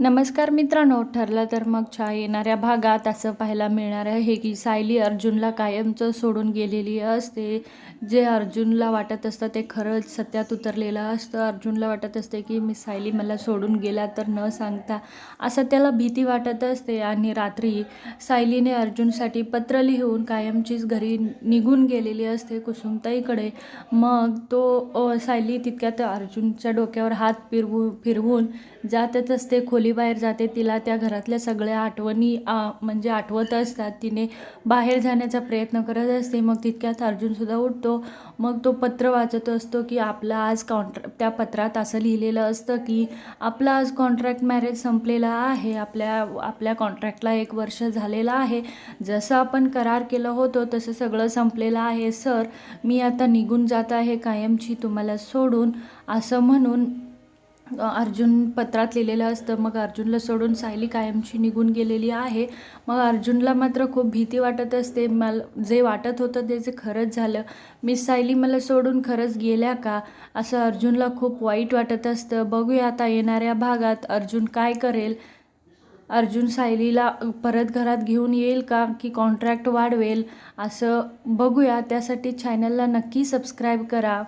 नमस्कार मित्रांनो ठरलं तर मग छा येणाऱ्या भागात असं पाहायला मिळणार आहे की सायली अर्जुनला कायमचं सोडून गेलेली असते. जे अर्जुनला वाटत असतं ते खरंच सत्यात उतरलेलं असतं. अर्जुनला वाटत असते की मी सायली मला सोडून गेला तर न सांगता असं त्याला भीती वाटत असते. आणि रात्री सायलीने अर्जुनसाठी पत्र लिहून कायमचीच घरी निघून गेलेली असते कुसुमताईकडे. मग तो सायली तितक्यात अर्जुनच्या डोक्यावर हात फिरवू फिरवून जातच असते खोली बाहेर जाते तिला त्या घरातल्या सगळ्या आठवणी म्हणजे आठवत असतात. तिने बाहेर जाण्याचा प्रयत्न करत असते. मग तितक्यात अर्जुनसुद्धा उठतो. मग तो पत्र वाचत असतो की आपला आज कॉन्ट्रॅ त्या पत्रात असं लिहिलेलं असतं की आपला आज कॉन्ट्रॅक्ट मॅरेज संपलेला आहे. आपल्या आपल्या कॉन्ट्रॅक्टला एक वर्ष झालेलं आहे. जसं आपण करार केलं होतं तसं सगळं संपलेलं आहे. सर मी आता निघून जात आहे कायमची तुम्हाला सोडून असं म्हणून अर्जुन पत्रात लिहिलेलं असतं मग अर्जुनला सोडून सायली कायमची निघून गेलेली आहे. मग अर्जुनला मात्र खूप भीती वाटत असते. मला जे वाटत होतं ते जे खरंच झालं. मिस सायली मला सोडून खरंच गेल्या का? असं अर्जुनला खूप वाईट वाटत असतं. बघूया आता येणाऱ्या भागात अर्जुन काय करेल? अर्जुन सायलीला परत घरात घेऊन येईल का? की कॉन्ट्रॅक्ट वाढवेल? असं बघूया. त्यासाठी चॅनलला नक्की सबस्क्राईब करा.